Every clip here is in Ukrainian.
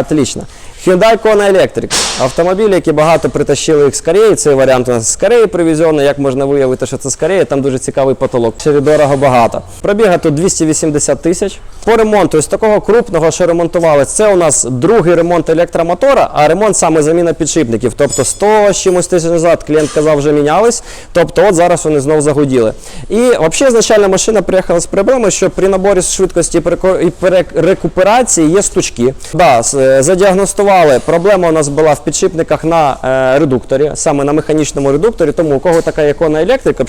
Отлично. Hyundai Kona Electric. Автомобіль, які багато притащили їх з Кореї. Цей варіант у нас з Кореї привезений. Як можна виявити, що це з Кореї? Там дуже цікавий потолок. Ще дорого багато. Пробіга тут 280 тисяч. По ремонту з такого крупного, що ремонтували, це у нас другий ремонт електромотора, а ремонт саме заміна підшипників. Тобто 100 з чимось тисяч назад клієнт казав, вже мінялись. Тобто, от зараз вони знов загуділи. І взагалі ізначально машина приїхала з проблемою, що при наборі швидкості і рекуперації є стучки. Да, е, задіагностували. Проблема у нас була в підшипниках на е, редукторі, саме на механічному редукторі. Тому у кого така ікона електрика,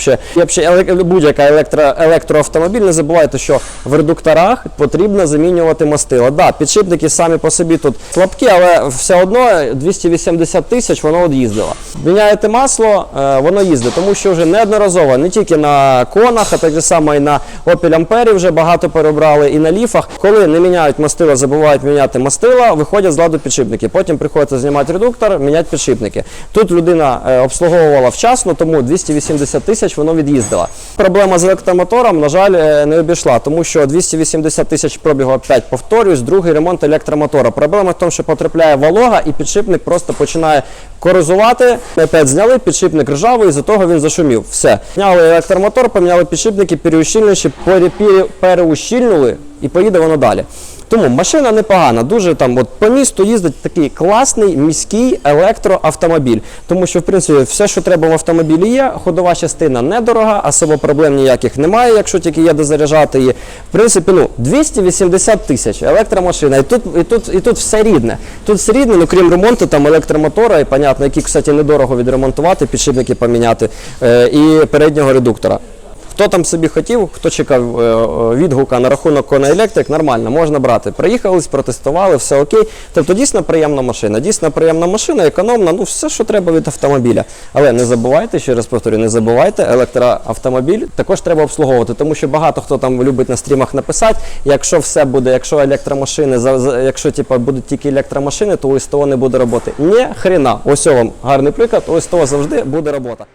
будь-яка електро, електроавтомобіль, не забувайте, що в редукторах потрібно замінювати мастило. Да, підшипники самі по собі тут слабкі, але все одно 280 тисяч воно от їздило. Міняєте масло, е, воно їздить, тому що вже неодноразово, не тільки на конах, а так само і на Opel Ampera вже багато перебрали, і на ліфах. Коли не міняють мастило, забувають міняти мастила, виходять з ладу підшипники. Потім приходиться знімати редуктор, міняти підшипники. Тут людина е, обслуговувала вчасно, тому 280 тисяч воно від'їздила. Проблема з електромотором, на жаль, е, не обійшла, тому що 280 тисяч пробігу, опять повторюсь, другий ремонт електромотора. Проблема в тому, що потрапляє волога і підшипник просто починає корозувати. Опять зняли підшипник ржавий, з-за того він зашумів. Все. Зняли електромотор, поміняли підшипники, переущільничі, пере- пере- переущільнули і поїде воно далі. Тому машина непогана, дуже там от по місту їздить такий класний міський електроавтомобіль. Тому що, в принципі, все, що треба в автомобілі є, ходова частина недорога, особо проблем ніяких немає, якщо тільки є де заряджати її. В принципі, ну 280 тисяч електромашина. І тут, і тут, і тут все рідне. Тут все рідне, ну крім ремонту, там електромотора, і понятно, який, кстати, недорого відремонтувати, підшипники поміняти, е, і переднього редуктора. Хто там собі хотів, хто чекав е, е, відгука на рахунок Kona Electric, нормально, можна брати. Приїхались, протестували, все окей. Тобто дійсно приємна машина. Дійсно приємна машина, економна, ну все, що треба від автомобіля. Але не забувайте, ще раз повторюю, не забувайте, електроавтомобіль також треба обслуговувати, тому що багато хто там любить на стрімах написати, якщо все буде, якщо електромашини, якщо типу, будуть тільки електромашини, то у СТО не буде роботи. Ні, хрена. Ось вам гарний приклад, у СТО завжди буде робота.